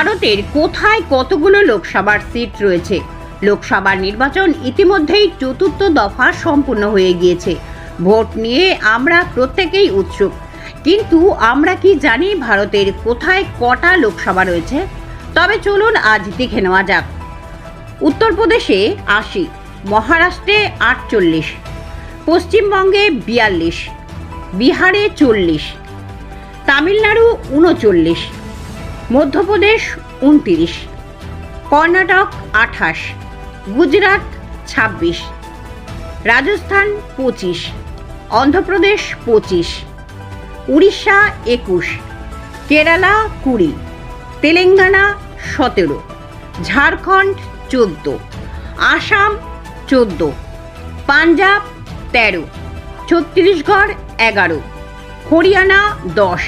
ভারতের কোথায় কতগুলো লোকসভার সিট রয়েছে? লোকসভা নির্বাচন ইতিমধ্যেই চতুর্থ দফা সম্পূর্ণ হয়ে গিয়েছে। ভোট নিয়ে আমরা প্রত্যেকেই উৎসুক। কিন্তু আমরা কি জানি ভারতের কোথায় কটা লোকসভা রয়েছে? তবে চলুন আজ দেখে নেওয়া যাক। উত্তরপ্রদেশে আশি, মহারাষ্ট্রে আটচল্লিশ, পশ্চিমবঙ্গে বিয়াল্লিশ, বিহারে চল্লিশ, তামিলনাড়ু উনচল্লিশ মধ্যপ্রদেশ উনতিরিশ, কর্ণাটক আঠাশ, গুজরাট ছাব্বিশ, রাজস্থান পঁচিশ, অন্ধ্রপ্রদেশ পঁচিশ, উড়িষ্যা একুশ, কেরালা কুড়ি, তেলেঙ্গানা সতেরো, ঝাড়খণ্ড চোদ্দ, আসাম চোদ্দ, পাঞ্জাব তেরো, ছত্তিশগড় এগারো, হরিয়ানা দশ,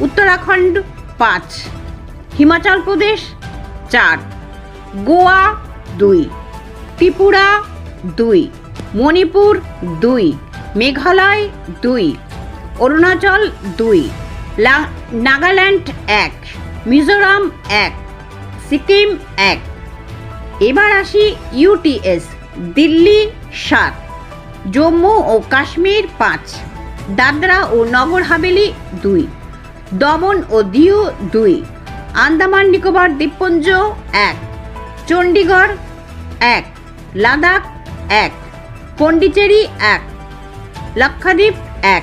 উত্তরাখণ্ড পাঁচ। হিমাচল প্রদেশ চার। গোয়া দুই। ত্রিপুরা দুই। মণিপুর দুই। মেঘালয় দুই। অরুণাচল দুই। নাগাল্যান্ড এক। মিজোরাম এক। সিকিম এক। এবার আসি ইউটিএস, দিল্লি সাত। জম্মু ও কাশ্মীর পাঁচ। দাদরা ও নগর হাভেলি দুই। দমন ও দিউ দুই। আন্দামান, নিকোবর, দ্বীপপুঞ্জ এক। চণ্ডীগড় এক। লাদাখ এক। পন্ডিচেরি এক। লক্ষাদ্বীপ এক।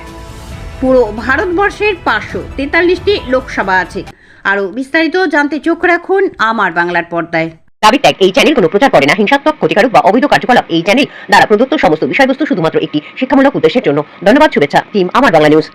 পুরো ভারতবর্ষের পাঁচশো তেতাল্লিশটি লোকসভা আছে। আরও বিস্তারিত জানতে চোখ রাখুন আমার বাংলার পর্দায়। দাবি ত্যাগ এই চ্যানেল কোনো প্রচার করে না, হিংসাত্মক, ক্ষতিকারক বা অবৈধ কার্যকলাপ। এই চ্যানেল দ্বারা প্রদত্ত সমস্ত বিষয়বস্তু শুধুমাত্র একটি শিক্ষামূলক উদ্দেশ্যের জন্য। ধন্যবাদ, শুভেচ্ছা টিম আমার বাংলা নিউজ